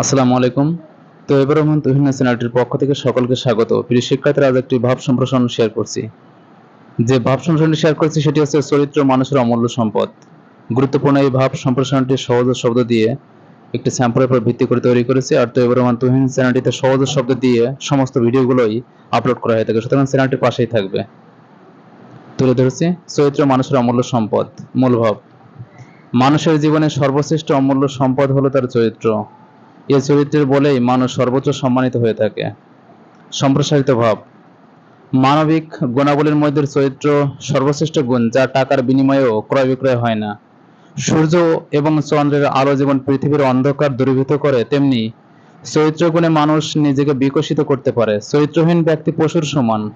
আসসালামু আলাইকুম। তো এবার রহমান তুহিন চ্যানেলটির পক্ষ থেকে সকলকে স্বাগত। প্রিয় শিক্ষার্থীরা, আজ একটি ভাব সম্প্রসারণ শেয়ার করছি। যে ভাব সম্প্রসারণটি শেয়ার করছি, সেটি হচ্ছে চরিত্র মানুষের অমূল্য সম্পদ। গুরুত্বপূর্ণ এই ভাব সম্প্রসারণটি সহজ শব্দ দিয়ে একটি স্যাম্পলের উপর ভিত্তি করে তৈরি করেছি। আর তো এবার রহমান তুহিন চ্যানেলটিতে সহজ শব্দ দিয়ে সমস্ত ভিডিওগুলোই আপলোড করা হয়ে থাকে। সুতরাং চ্যানেলটি পাশেই থাকবে। তুলে ধরেছি, চরিত্র মানুষের অমূল্য সম্পদ, মূল ভাব। মানুষের জীবনে সর্বশ্রেষ্ঠ অমূল্য সম্পদ হলো তার চরিত্র। এ চরিত্রের বলেই মানুষ সর্বোচ্চ সম্মানিত হয়ে থাকে। সম্প্রসারিত ভাব। মানবিক গুণাবলীর মধ্যে চরিত্র সর্বশ্রেষ্ঠ গুণ, যা টাকার বিনিময়েও ক্রয় বিক্রয় হয় না। সূর্য এবং চন্দ্রের আলো যেমন পৃথিবীর অন্ধকার দূরীভূত করে, তেমনি চরিত্র গুণে মানুষ নিজেকে বিকশিত করতে পারে। চরিত্রহীন ব্যক্তি পশুর সমান।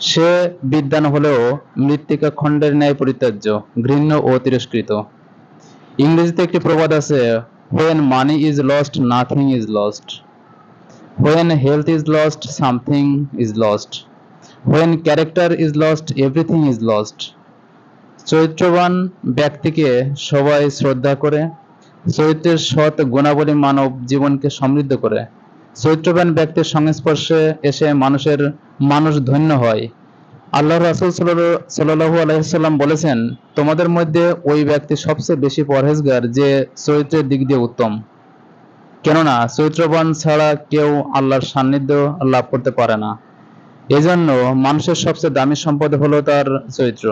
সে বিদ্যান হলেও মৃত্তিকা খণ্ডের ন্যায় পরিত্যাজ্য, ঘৃণ্য ও তিরস্কৃত। ইংরেজিতে একটি প্রবাদ আছে when money is lost nothing is lost when health is lost something is lost when character is lost everything is lost চরিত্রবান ব্যক্তিকে সবাই শ্রদ্ধা করে চরিত্রের সৎ গুণাবলী মানব জীবনকে সমৃদ্ধ করে চরিত্রবান ব্যক্তির সংস্পর্শে এসে মানুষের মানুষ ধন্য হয় আল্লাহ রাসুল সাল্লাহু আলাইসাল্লাম বলেছেন, তোমাদের মধ্যে ওই ব্যক্তি সবচেয়ে বেশি পরহেজগার যে চরিত্রের দিক দিয়ে উত্তম। কেননা, চরিত্রবান ছাড়া কেউ আল্লাহর সান্নিধ্য লাভ করতে পারে না। এজন্য মানুষের সবচেয়ে দামি সম্পদ হলো তার চরিত্র।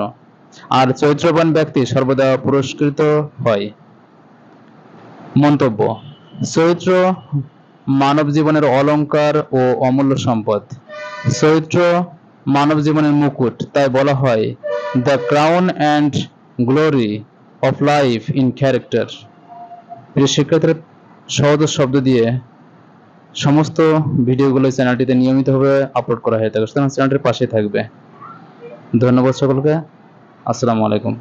আর চরিত্রবান ব্যক্তি সর্বদা পুরস্কৃত হয়। মন্তব্য, চরিত্র মানব জীবনের অলংকার ও অমূল্য সম্পদ। চরিত্র মানব জীবনের মুকুট, তাই বলা হয় the crown and glory of life in character প্রিয় শিক্ষার্থীরা, সহজ শব্দ দিয়ে সমস্ত ভিডিওগুলো চ্যানেলটিতে নিয়মিতভাবে আপলোড করা হয়ে থাকে। সুতরাং চ্যানেলটির পাশে থাকবে। ধন্যবাদ সকলকে। আসসালামু আলাইকুম।